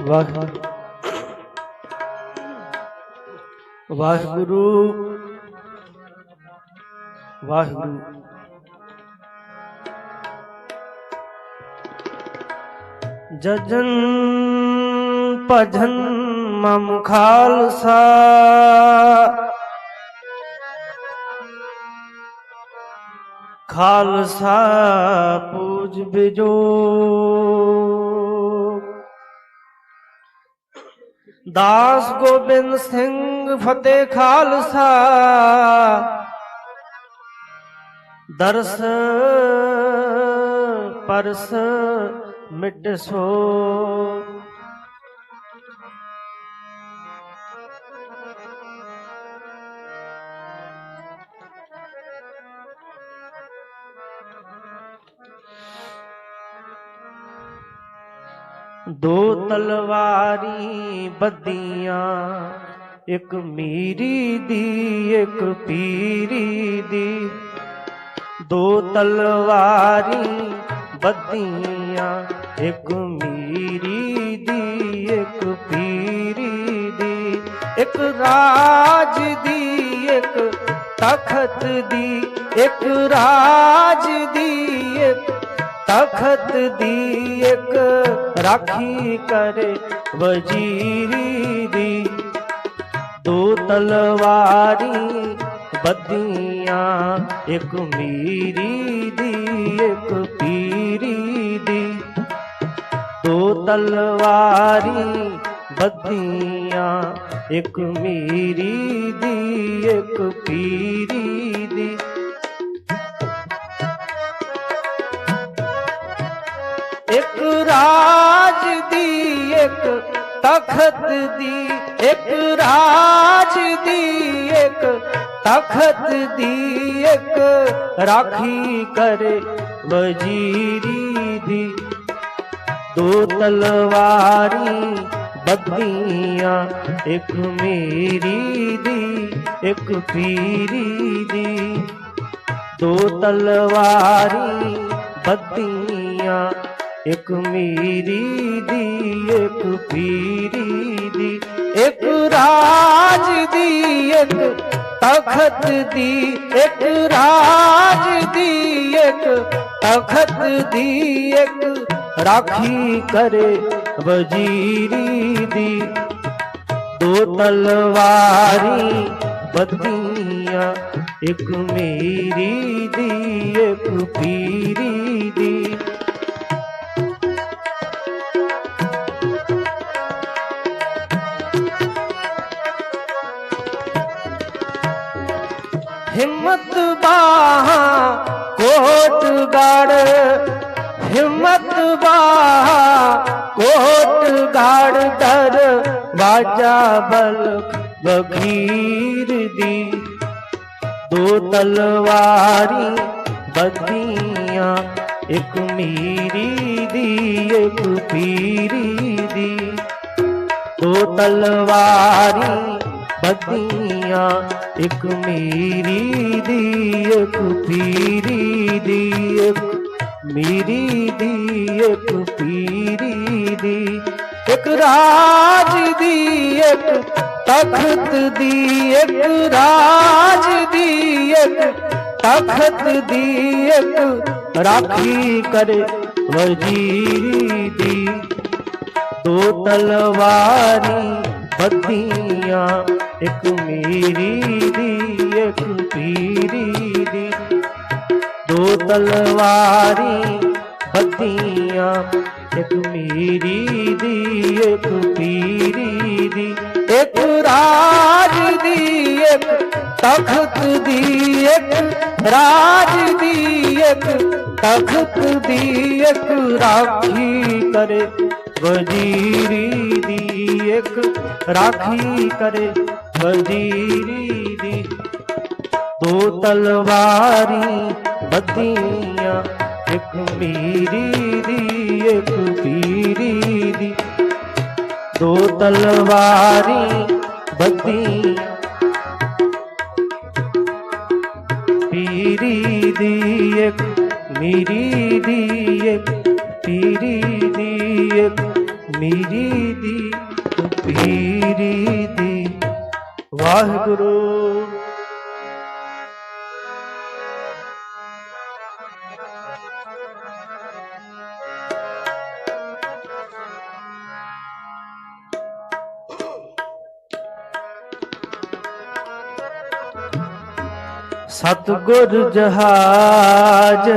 ਵਾਹਿਗੁਰੂ। ਵਾਹਿਗੁਰੂ। ਜਜਨ ਭਜਨ ਮਮ ਖਾਲਸਾ। ਖਾਲਸਾ ਪੂਜ ਬਿਜੋ। ਦਾਸ ਗੋਬਿੰਦ ਸਿੰਘ ਫਤਿਹ ਖਾਲਸਾ। ਦਰਸ ਪਰਸ ਮਿਟ ਸੋ। ਦੋ ਤਲਵਾਰੀ ਬੱਦੀਆਂ ਇੱਕ ਮੀਰੀ ਦੀ, ਇੱਕ ਪੀਰੀ ਦੀ। ਦੋ ਤਲਵਾਰੀ ਬੱਦੀਆਂ ਇੱਕ ਮੀਰੀ ਦੀ, ਇੱਕ ਪੀਰੀ ਦੀ। ਇੱਕ ਰਾਜ ਦੀ, ਇੱਕ ਤਖਤ ਦੀ, ਇੱਕ ਰਾਜ ਦੀ, ਇੱਕ ਤਖਤ ਦੀ ਇੱਕ ਰਾਖੀ ਕਰੇ ਵਜ਼ੀਰੀ ਦੀ। ਦੋ ਤਲਵਾਰੀ ਬੱਦੀਆਂ ਇੱਕ ਮੀਰੀ ਦੀ, ਇੱਕ ਪੀਰੀ ਦੀ। ਦੋ ਤਲਵਾਰੀ ਬੱਦੀਆਂ ਇੱਕ ਮੀਰੀ ਦੀ, ਇੱਕ ਪੀਰੀ ਦੀ। ਤਖਤ ਦੀ ਇੱਕ ਰਾਜ ਦੀ ਇੱਕ, ਤਖਤ ਦੀ ਇੱਕ ਰਾਖੀ ਕਰੇ ਵਜ਼ੀਰੀ ਦੀ। ਦੋ ਤਲਵਾਰੀ ਬੱਦੀਆਂ ਇੱਕ ਮੇਰੀ ਦੀ, ਇੱਕ ਪੀਰੀ ਦੀ। ਦੋ ਤਲਵਾਰੀ ਬੱਦੀਆਂ ਇੱਕ ਮੀਰੀ ਦੀ। ਇੱਕ ਤਖਤ ਦੀ ਇੱਕ ਰਾਜ ਦੀ ਇੱਕ ਤਖਤ ਦੀ ਇੱਕ ਰਾਖੀ ਕਰੇ ਵਜ਼ੀਰੀ ਦੀ। ਦੋ ਤਲਵਾਰੀ ਬੱਦੀਆਂ ਇੱਕ ਮੇਰੀ ਦੀ, ਇੱਕ ਪੀਰੀ ਦੀ। ਹਿੰਮਤ ਬਾਹਾਂ ਕੋਟ ਗੜ। ਹਿੰਮਤ ਬਾਹਾਂ ਕੋਟ ਗੜ ਦਰ ਵਾਜਾ ਬਲ ਬਖੀਰ ਦੀ। ਦੋ ਤਲਵਾਰੀ ਬੱਦੀਆਂ ਇੱਕ ਮੀਰੀ ਦੀ, ਇੱਕ ਪੀਰੀ ਦੀ। ਦੋ ਤਲਵਾਰੀ ਬੱਦੀਆਂ ਇੱਕ ਮੇਰੀ ਦੀ, ਇੱਕ ਪੀਰੀ ਦੀ, ਇੱਕ ਮੀਰੀ ਦੀ, ਇੱਕ ਪੀਰੀ ਦੀ। ਇੱਕ ਰਾਜ ਦੀ, ਇੱਕ ਤਖਤ ਦੀ, ਇੱਕ ਰਾਜ ਦੀ, ਇੱਕ ਤਖਤ ਦੀ, ਇੱਕ ਰਾਖੀ ਕਰੇ ਵਜ਼ੀਰੀ ਦੀ। ਦੋ ਤਲਵਾਰੀ ਬੱਦੀਆਂ ਇੱਕ ਮੇਰੀ ਦੀ, ਇੱਕ ਪੀਰੀ ਦੀ। ਦੋ ਤਲਵਾਰੀ ਬੱਦੀਆਂ ਇੱਕ ਮੇਰੀ ਦੀ, ਇੱਕ ਪੀਰੀ ਦੀ। ਇੱਕ ਰਾਜ ਦੀ, ਇੱਕ ਤਖਤ ਦੀ, ਇੱਕ ਰਾਜ ਦੀ, ਇੱਕ ਤਖਤ ਦੀ, ਇੱਕ ਰਾਖੀ ਕਰੇ। ਵਜ਼ੀਰੀ ਦੀ, ਇੱਕ ਰਾਖੀ ਕਰੇ। ਵਜ਼ੀਰੀ ਦੀ ਦੋ ਤਲਵਾਰੀ ਬੱਦੀਆਂ ਇੱਕ ਮੀਰੀ ਦੀ, ਇੱਕ ਪੀਰੀ ਦੀ। ਦੋ ਤਲਵਾਰੀ ਬੱਦੀਆਂ ਪੀਰੀ ਦੀ, ਇੱਕ ਮੇਰੀ ਦੀ, ਇੱਕ ਪੀਰੀ ਦੀ, ਇੱਕ ਮੇਰੀ ਦੀ ਪੀਰੀ ਵਾਹਿਗੁਰੂ। ਸਤਿਗੁਰ ਜਹਾਜ।